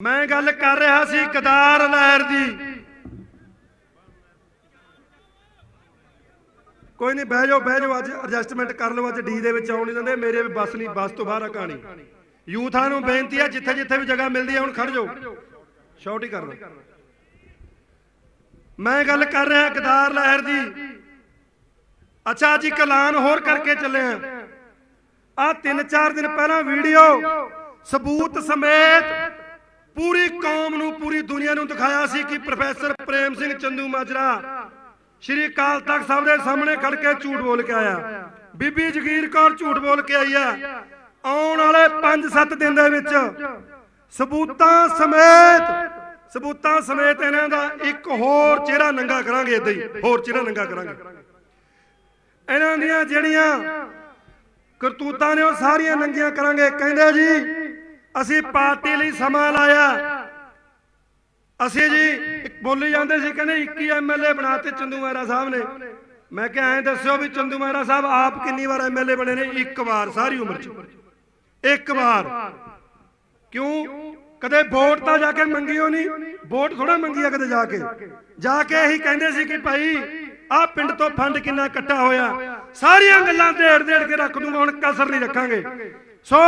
ਮੈਂ ਗੱਲ ਕਰ ਰਿਹਾ ਸੀ ਕਦਾਰ ਲਹਿਰ ਦੀ। ਕੋਈ ਨਹੀਂ, ਬਹਿ ਜਾਓ ਬਹਿ ਜਾਓ, ਅੱਜ ਐਡਜਸਟਮੈਂਟ ਕਰ ਲਓ, ਅੱਜ ਡੀ ਦੇ ਵਿੱਚ ਆਉਣ ਨਹੀਂ ਦਿੰਦੇ, ਮੇਰੇ ਵੀ ਬੱਸ ਨਹੀਂ, ਬੱਸ ਤੋਂ ਬਾਹਰ ਆ ਕਹਾਣੀ। ਯੂਥਾਂ ਨੂੰ ਬੇਨਤੀ ਹੈ ਜਿੱਥੇ ਜਿੱਥੇ ਵੀ ਜਗ੍ਹਾ ਮਿਲਦੀ ਹੈ ਹੁਣ ਖੜ ਜਾਓ। ਸ਼ਾਰਟ ਹੀ ਕਰ ਲਓ। ਮੈਂ ਗੱਲ ਕਰ ਰਿਹਾ ਕਦਾਰ ਲਹਿਰ ਦੀ। ਅੱਛਾ, ਅੱਜ ਇੱਕ ਐਲਾਨ ਹੋਰ ਕਰਕੇ ਚੱਲੇ ਆ। ਆ ਤਿੰਨ ਚਾਰ ਦਿਨ ਪਹਿਲਾਂ ਵੀਡੀਓ, ਸਬੂਤ ਸਮੇਤ ਪੂਰੀ ਕੌਮ ਨੂੰ, ਪੂਰੀ ਦੁਨੀਆ ਨੂੰ ਦਿਖਾਇਆ ਸੀ ਕਿ ਪ੍ਰੋਫੈਸਰ ਪ੍ਰੇਮ ਸਿੰਘ ਚੰਦੂ ਮਾਜਰਾ ਸ਼੍ਰੀ ਅਕਾਲ ਤਖਤ ਸਾਹਿਬ ਦੇ ਸਾਹਮਣੇ ਖੜ ਕੇ ਝੂਠ ਬੋਲ ਕੇ ਆਇਆ। ਬੀਬੀ ਜਗੀਰ ਕੌਰ ਝੂਠ ਬੋਲ ਕੇ ਆਈ ਆ ਆਉਣ ਵਾਲੇ 5-7 ਦਿਨ ਦੇ ਵਿੱਚ ਸਬੂਤਾਂ ਸਮੇਤ ਸਬੂਤਾਂ ਸਮੇਤ ਇਹਨਾਂ ਦਾ ਇੱਕ ਹੋਰ ਚਿਹਰਾ ਨੰਗਾ ਕਰਾਂਗੇ ਇਦਾਂ ਹੀ ਹੋਰ ਚਿਹਰਾ ਨੰਗਾ ਕਰਾਂਗੇ। ਇਹਨਾਂ ਦੀਆਂ ਜਿਹੜੀਆਂ ਕਰਤੂਤਾਂ ਨੇ ਉਹ ਸਾਰੀਆਂ ਨੰਗੀਆਂ ਕਰਾਂਗੇ। ਕਹਿੰਦੇ ਜੀ ਅਸੀਂ ਪਾਰਟੀ ਲਈ ਸਮਾਂ ਲਾਇਆ। ਅਸੀਂ ਜੀ ਬੋਲੀ ਜਾਂਦੇ ਸੀ, ਕਹਿੰਦੇ 21 ਐਮਐਲਏ ਬਣਾਤੇ ਚੰਦੂ ਮਹਿਰਾ ਸਾਹਿਬ ਨੇ। ਮੈਂ ਕਿਹਾ ਐਂ ਦੱਸਿਓ ਵੀ ਚੰਦੂ ਮਹਿਰਾ ਸਾਹਿਬ ਆਪ ਕਿੰਨੀ ਵਾਰ ਐਮਐਲਏ ਬਣੇ ਨੇ? ਇੱਕ ਵਾਰ, ਸਾਰੀ ਉਮਰ 'ਚ। ਇੱਕ ਵਾਰ। ਕਿਉਂ? ਕਦੇ ਵੋਟ ਤਾਂ ਜਾ ਕੇ ਮੰਗੀਓ ਨਹੀਂ ਵੋਟ ਥੋੜਾ ਮੰਗੀ ਆ ਕਦੇ ਜਾ ਕੇ। ਜਾ ਕੇ ਇਹੀ ਕਹਿੰਦੇ ਸੀ ਕਿ ਭਾਈ, ਆਹ ਪਿੰਡ ਤੋਂ ਫੰਡ ਕਿੰਨਾ ਇਕੱਠਾ ਹੋਇਆ। ਸਾਰੀਆਂ ਗੱਲਾਂ ਢੇੜ ਢੇੜ ਕੇ ਰੱਖ ਦੂੰਗਾ, ਹੁਣ ਕਸਰ ਨਹੀਂ ਰੱਖਾਂਗੇ। ਸੋ,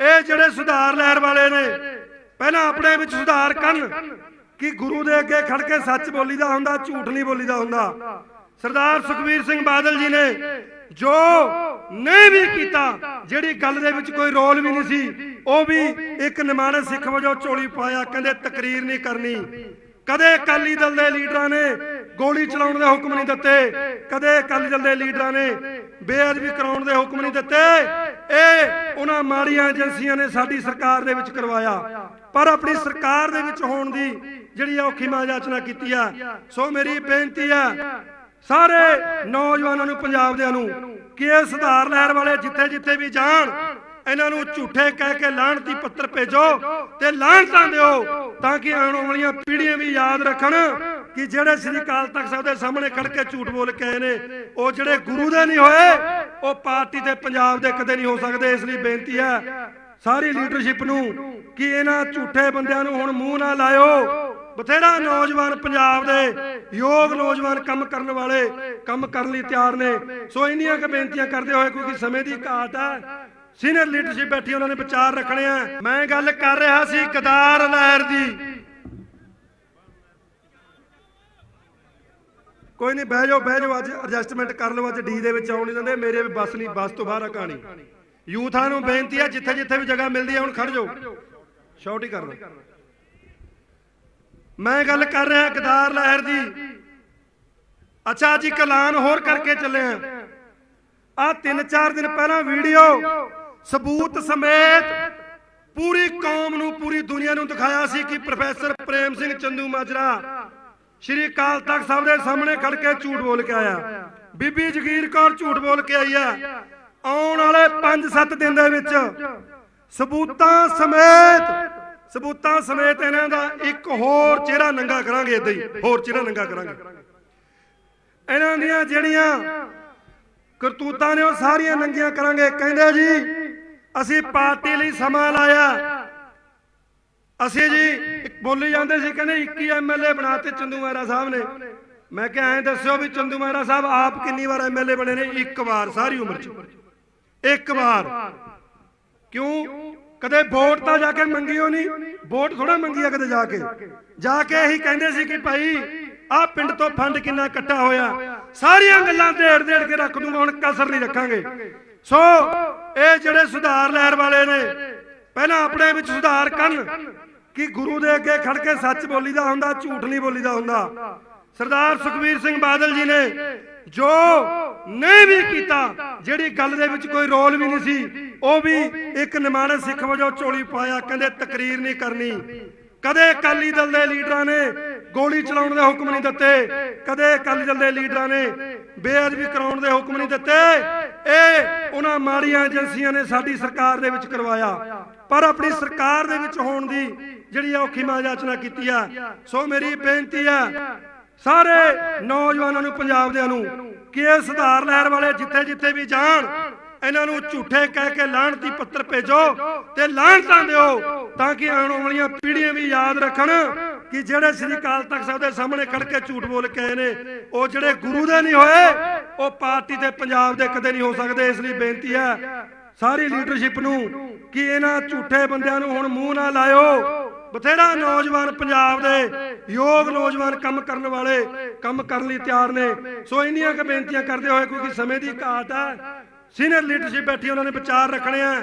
ਇਹ ਜਿਹੜੇ ਸੁਧਾਰ ਲੈਣ ਵਾਲੇ ਨੇ, ਪਹਿਲਾਂ ਆਪਣੇ ਵਿੱਚ ਸੁਧਾਰ ਕਰਨ ਕਿ ਗੁਰੂ ਦੇ ਅੱਗੇ ਖੜ ਕੇ ਸੱਚ ਬੋਲੀਦਾ ਹੁੰਦਾ, ਝੂਠ ਨਹੀਂ ਬੋਲੀਦਾ ਹੁੰਦਾ। ਸਰਦਾਰ ਸੁਖਬੀਰ ਸਿੰਘ ਬਾਦਲ ਜੀ ਨੇ ਜੋ ਨਹੀਂ ਵੀ ਕੀਤਾ, ਜਿਹੜੀ ਗੱਲ ਦੇ ਵਿੱਚ ਕੋਈ ਰੋਲ ਵੀ ਨਹੀਂ ਸੀ, ਉਹ ਵੀ ਇੱਕ ਨਿਮਾਣੇ ਸਿੱਖ ਵਜੋਂ ਝੋਲੀ ਪਾਇਆ, ਕਹਿੰਦੇ ਤਕਰੀਰ ਨਹੀਂ ਕਰਨੀ। ਕਦੇ ਅਕਾਲੀ ਦਲ ਦੇ ਲੀਡਰਾਂ ਨੇ ਗੋਲੀ ਚਲਾਉਣ ਦੇ ਹੁਕਮ ਨਹੀਂ ਦਿੱਤੇ, ਕਦੇ ਅਕਾਲੀ ਦਲ ਦੇ ਲੀਡਰਾਂ ਨੇ ਬੇਅਦਬੀ ਕਰਾਉਣ ਦੇ ਹੁਕਮ ਨਹੀਂ ਦਿੱਤੇ ਇਹ ਉਹਨਾਂ ਮਾੜੀਆਂ ਏਜੰਸੀਆਂ ਨੇ ਸਾਡੀ ਸਰਕਾਰ ਦੇ ਵਿੱਚ ਕਰਵਾਇਆ। ਪਰ ਆਪਣੀ ਸਰਕਾਰ ਦੇ ਵਿੱਚ ਹੋਣ ਦੀ ਜਿਹੜੀ ਔਖੀ ਮਾਜਾਚਨਾ ਕੀਤੀ ਆ, ਸੋ ਮੇਰੀ ਬੇਨਤੀ ਆ, ਸਾਰੇ ਨੌਜਵਾਨਾਂ ਨੂੰ ਪੰਜਾਬ ਦਿਆਂ ਨੂੰ, ਕਿ ਇਹ ਸੁਧਾਰ ਲਹਿਰ ਵਾਲੇ ਜਿੱਥੇ ਜਿੱਥੇ ਵੀ ਜਾਣ, ਇਹਨਾਂ ਨੂੰ ਝੂਠੇ ਕਹਿ ਕੇ ਲਾਹਣਤੀ ਪੱਤਰ ਭੇਜੋ ਤੇ ਲਾਹਣਤਾਂ ਦਿਓ ਤਾਂ ਕਿ ਆਉਣ ਵਾਲੀਆਂ ਪੀੜ੍ਹੀਆਂ ਵੀ ਯਾਦ ਰੱਖਣ ਕਿ ਜਿਹੜੇ ਸ੍ਰੀ ਅਕਾਲ ਤਖਤ ਸਾਹਿਬ ਦੇ ਸਾਹਮਣੇ ਖੜ ਕੇ ਝੂਠ ਬੋਲ ਕੇ ਆਏ ਨੇ, ਉਹ ਜਿਹੜੇ ਗੁਰੂ ਦੇ ਨਹੀਂ ਹੋਏ ਉਹ ਪਾਰਟੀ ਤੇ ਪੰਜਾਬ ਦੇ ਕਦੇ ਨਹੀਂ ਹੋ ਸਕਦੇ, ਇਸ ਲਈ ਬੇਨਤੀ ਹੈ ਸਾਰੀ ਲੀਡਰਸ਼ਿਪ ਨੂੰ ਕਿ ਇਹਨਾਂ ਝੂਠੇ ਬੰਦਿਆਂ ਨੂੰ ਹੁਣ ਮੂੰਹ ਨਾ ਲਾਇਓ। ਬਥੇਰਾ ਨੌਜਵਾਨ ਪੰਜਾਬ ਦੇ ਯੋਗ ਨੌਜਵਾਨ ਕੰਮ ਕਰਨ ਵਾਲੇ ਕੰਮ ਕਰਨ ਲਈ ਤਿਆਰ ਨੇ। ਸੋ ਇੰਨੀਆਂ ਕੁ ਬੇਨਤੀਆਂ ਕਰਦੇ ਹੋਏ ਕਿਉਂਕਿ ਸਮੇਂ ਦੀ ਘਾਟ ਹੈ ਸੀਨੀਅਰ ਲੀਡਰਸ਼ਿਪ ਬੈਠੀ ਉਹਨਾਂ ਨੇ ਵਿਚਾਰ ਰੱਖਣੇ ਆ। ਮੈਂ ਗੱਲ ਕਰ ਰਿਹਾ ਸੀ ਕਦਾਰ ਲਹਿਰ ਦੀ। ਕੋਈ ਨਹੀਂ, ਬਹਿ ਜਾਓ ਬਹਿ ਜਾਓ, ਅੱਜ ਐਡਜਸਟਮੈਂਟ ਕਰ ਲਓ, ਅੱਜ ਡੀ ਦੇ ਵਿੱਚ ਆਉਣ ਨਹੀਂ ਦਿੰਦੇ, ਮੇਰੇ ਵੀ ਬੱਸ ਨਹੀਂ, ਬੱਸ ਤੋਂ ਬਾਹਰ ਆ ਕਹਾਣੀ। ਯੂਥਾਂ ਨੂੰ ਬੇਨਤੀ ਹੈ, ਜਿੱਥੇ ਜਿੱਥੇ ਵੀ ਜਗ੍ਹਾ ਮਿਲਦੀ ਹੈ, ਹੁਣ ਖੜ ਜਾਓ। ਸ਼ਾਰਟ ਹੀ ਕਰ ਮੈਂ ਗੱਲ ਕਰ ਰਿਹਾ ਕਦਾਰ ਲਹਿਰ ਦੀ ਅੱਛਾ, ਅੱਜ ਕਲਾਨ ਹੋਰ ਕਰਕੇ ਚੱਲੇ ਆ ਆ ਤਿੰਨ ਚਾਰ ਦਿਨ ਪਹਿਲਾਂ ਵੀਡੀਓ, ਸਬੂਤ ਸਮੇਤ ਪੂਰੀ ਕੌਮ ਨੂੰ, ਪੂਰੀ ਦੁਨੀਆ ਨੂੰ ਦਿਖਾਇਆ ਸੀ ਕਿ ਪ੍ਰੋਫੈਸਰ ਪ੍ਰੇਮ ਸਿੰਘ ਚੰਦੂ ਮਾਜਰਾ ਸ਼੍ਰੀ ਅਕਾਲ ਤਖਤ ਸਾਹਿਬ ਦੇ ਸਾਹਮਣੇ ਖੜ ਕੇ ਝੂਠ ਬੋਲ ਕੇ ਆਇਆ। ਬੀਬੀ ਜਗੀਰ ਕੌਰ ਝੂਠ ਬੋਲ ਕੇ ਆਈ ਹੈ। ਆਉਣ ਵਾਲੇ 5-7 ਦਿਨ ਦੇ ਵਿੱਚ ਸਬੂਤਾਂ ਸਮੇਤ ਸਬੂਤਾਂ ਸਮੇਤ ਇਹਨਾਂ ਦਾ ਇੱਕ ਹੋਰ ਚਿਹਰਾ ਨੰਗਾ ਕਰਾਂਗੇ ਇਦਾਂ ਹੀ, ਹੋਰ ਚਿਹਰਾ ਨੰਗਾ ਕਰਾਂਗੇ। ਇਹਨਾਂ ਦੀਆਂ ਜਿਹੜੀਆਂ ਕਰਤੂਤਾਂ ਨੇ ਉਹ ਸਾਰੀਆਂ ਨੰਗੀਆਂ ਕਰਾਂਗੇ। ਕਹਿੰਦੇ ਜੀ, ਅਸੀਂ ਪਾਰਟੀ ਲਈ ਸਮਾਂ ਲਾਇਆ। ਅਸੀਂ ਜੀ ਬੋਲੀ ਜਾਂਦੇ ਸੀ, ਕਹਿੰਦੇ 21 ਐਮਐਲਏ ਬਣਾਤੇ ਚੰਦੂ ਮਹਿਰਾ ਸਾਹਿਬ ਨੇ। ਮੈਂ ਕਿਹਾ ਐਂ ਦੱਸਿਓ ਵੀ ਚੰਦੂ ਮਹਿਰਾ ਸਾਹਿਬ ਆਪ ਕਿੰਨੀ ਵਾਰ ਐਮਐਲਏ ਬਣੇ ਨੇ? ਇੱਕ ਵਾਰ, ਸਾਰੀ ਉਮਰ 'ਚ। ਇੱਕ ਵਾਰ। ਕਿਉਂ? ਕਦੇ ਵੋਟ ਤਾਂ ਜਾ ਕੇ ਮੰਗੀਓ ਨਹੀਂ ਵੋਟ ਥੋੜਾ ਮੰਗੀ ਆ ਕਦੇ ਜਾ ਕੇ। ਜਾ ਕੇ ਇਹੀ ਕਹਿੰਦੇ ਸੀ ਕਿ ਭਾਈ, ਆਹ ਪਿੰਡ ਤੋਂ ਫੰਡ ਕਿੰਨਾ ਇਕੱਠਾ ਹੋਇਆ। ਸਾਰੀਆਂ ਗੱਲਾਂ ਢੇੜ ਢੇੜ ਕੇ ਰੱਖ ਦੂੰਗਾ, ਹੁਣ ਕਸਰ ਨਹੀਂ ਰੱਖਾਂਗੇ। ਸੋ, ਇਹ ਜਿਹੜੇ ਸੁਧਾਰ ਲੈਣ ਵਾਲੇ ਨੇ, ਪਹਿਲਾਂ ਆਪਣੇ ਵਿੱਚ ਸੁਧਾਰ ਕਰਨ। ਕਿ ਗੁਰੂ ਦੇ ਅੱਗੇ ਖੜ ਕੇ ਸੱਚ ਬੋਲੀਦਾ ਹੁੰਦਾ, ਝੂਠ ਨਹੀਂ ਬੋਲੀਦਾ ਹੁੰਦਾ। ਸਰਦਾਰ ਸੁਖਬੀਰ ਸਿੰਘ ਬਾਦਲ ਜੀ ਨੇ ਜੋ ਨਹੀਂ ਵੀ ਕੀਤਾ, ਜਿਹੜੀ ਗੱਲ ਦੇ ਵਿੱਚ ਕੋਈ ਰੋਲ ਵੀ ਨਹੀਂ ਸੀ, ਉਹ ਵੀ ਇੱਕ ਨਿਮਾਣੇ ਸਿੱਖ ਵਜੋਂ ਝੋਲੀ ਪਾਇਆ, ਕਹਿੰਦੇ ਤਕਰੀਰ ਨਹੀਂ ਕਰਨੀ। ਕਦੇ ਅਕਾਲੀ ਦਲ ਦੇ ਲੀਡਰਾਂ ਨੇ ਗੋਲੀ ਚਲਾਉਣ ਦੇ ਹੁਕਮ ਨਹੀਂ ਦਿੱਤੇ, ਕਦੇ ਅਕਾਲੀ ਦਲ ਦੇ ਲੀਡਰਾਂ ਨੇ ਬੇਅਦਬੀ ਕਰਾਉਣ ਦੇ ਹੁਕਮ ਨਹੀਂ ਦਿੱਤੇ। ਇਹ ਉਹਨਾਂ ਮਾੜੀਆਂ ਏਜੰਸੀਆਂ ਨੇ ਸਾਡੀ ਸਰਕਾਰ ਦੇ ਵਿੱਚ ਕਰਵਾਇਆ। ਪਰ ਆਪਣੀ ਸਰਕਾਰ ਦੇ ਵਿੱਚ ਹੋਣ ਦੀ ਜਿਹੜੀ ਔਖੀ ਮਾਜਾਚਨਾ ਕੀਤੀ ਆ ਸੋ ਮੇਰੀ ਬੇਨਤੀ ਆ ਸਾਰੇ ਨੌਜਵਾਨਾਂ ਨੂੰ ਪੰਜਾਬ ਦਿਆਂ ਨੂੰ ਕਿ ਇਹ ਸੁਧਾਰ ਲਹਿਰ ਵਾਲੇ ਜਿੱਥੇ ਜਿੱਥੇ ਵੀ ਜਾਣ ਇਹਨਾਂ ਨੂੰ ਝੂਠੇ ਕਹਿ ਕੇ ਲਾਹਣਤੀ ਪੱਤਰ ਭੇਜੋ ਤੇ ਲਾਹਣਤਾਂ ਦਿਓ ਤਾਂ ਕਿ ਆਉਣ ਵਾਲੀਆਂ ਪੀੜ੍ਹੀਆਂ ਵੀ ਯਾਦ ਰੱਖਣ ਕਿ ਜਿਹੜੇ ਸ੍ਰੀ ਅਕਾਲ ਤਖਤ ਸਾਹਿਬ ਦੇ ਸਾਹਮਣੇ ਖੜ ਕੇ ਝੂਠ ਬੋਲ ਕੇ ਆਏ ਨੇ ਉਹ ਜਿਹੜੇ ਗੁਰੂ ਦੇ ਨਹੀਂ ਹੋਏ ਉਹ ਪਾਰਟੀ ਤੇ ਪੰਜਾਬ ਦੇ ਕਦੇ ਨਹੀਂ ਹੋ ਸਕਦੇ ਇਸ ਲਈ ਬੇਨਤੀ ਹੈ ਸਾਰੀ ਲੀਡਰਸ਼ਿਪ ਨੂੰ ਕਿ ਇਹਨਾਂ ਝੂਠੇ ਬੰਦਿਆਂ ਨੂੰ ਹੁਣ ਮੂੰਹ ਨਾ ਲਾਇਓ ਬਥੇਰਾ ਨੌਜਵਾਨ ਪੰਜਾਬ ਦੇ ਯੋਗ ਨੌਜਵਾਨ ਕੰਮ ਕਰਨ ਵਾਲੇ ਕੰਮ ਕਰਨ ਲਈ ਤਿਆਰ ਨੇ। ਸੋ ਇੰਨੀਆਂ ਕੁ ਬੇਨਤੀਆਂ ਕਰਦੇ ਹੋਏ ਕਿਉਂਕਿ ਸਮੇਂ ਦੀ ਘਾਟ ਹੈ ਸੀਨੀਅਰ ਲੀਡਰਸ਼ਿਪ ਬੈਠੀ ਉਹਨਾਂ ਨੇ ਵਿਚਾਰ ਰੱਖਣੇ ਆ।